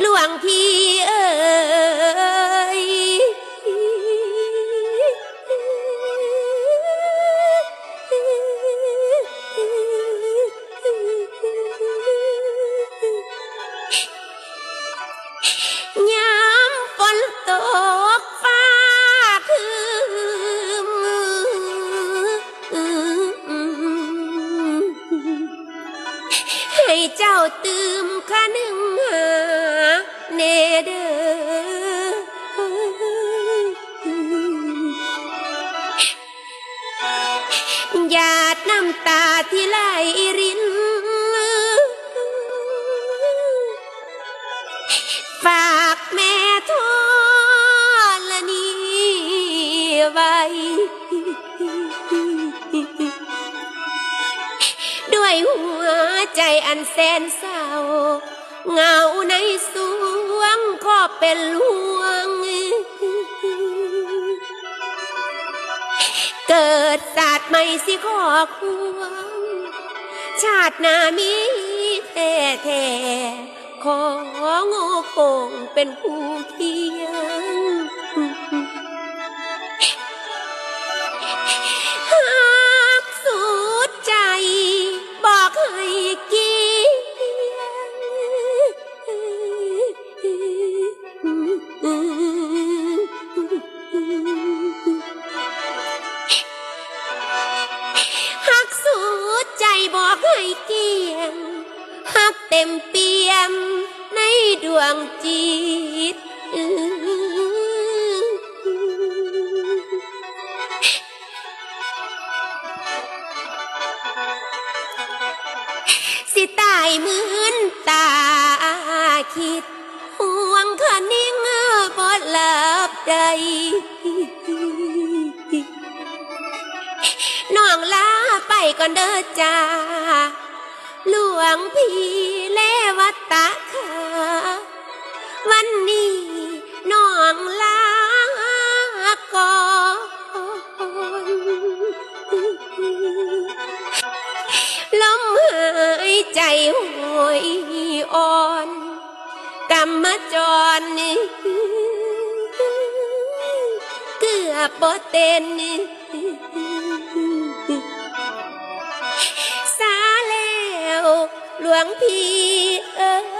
หลวงพี่เอ้ยยามฝนตกฟ้าคืมให้เจ้าตื่มคะนึ น้ำตาที่ไหลรินฝากแม่ทอละนี้ไว้ ด้วยหัวใจอันแสนเศร้าเงาในสวงขอเป็นลวง เกิดศาสตร์ใหม่สิขอควงชาติหน้ามีแท้แท้ของโง่คงเป็นผู้ที ใจบอกให้เกียงหักเต็มเปี่ยมในดวงจิตสิตายเหมือนตาคิด ห่วงคนิ่งบ่หลับใด น้องลาไปก่อนเด้อจ้า หลวงพี่เลวัตตะค่ะวันนี้น้องลาก่อนลมหายใจหวยอ่อนกำมจรนี่เกบ่เต้นสาแล้วหลวงพี่เออ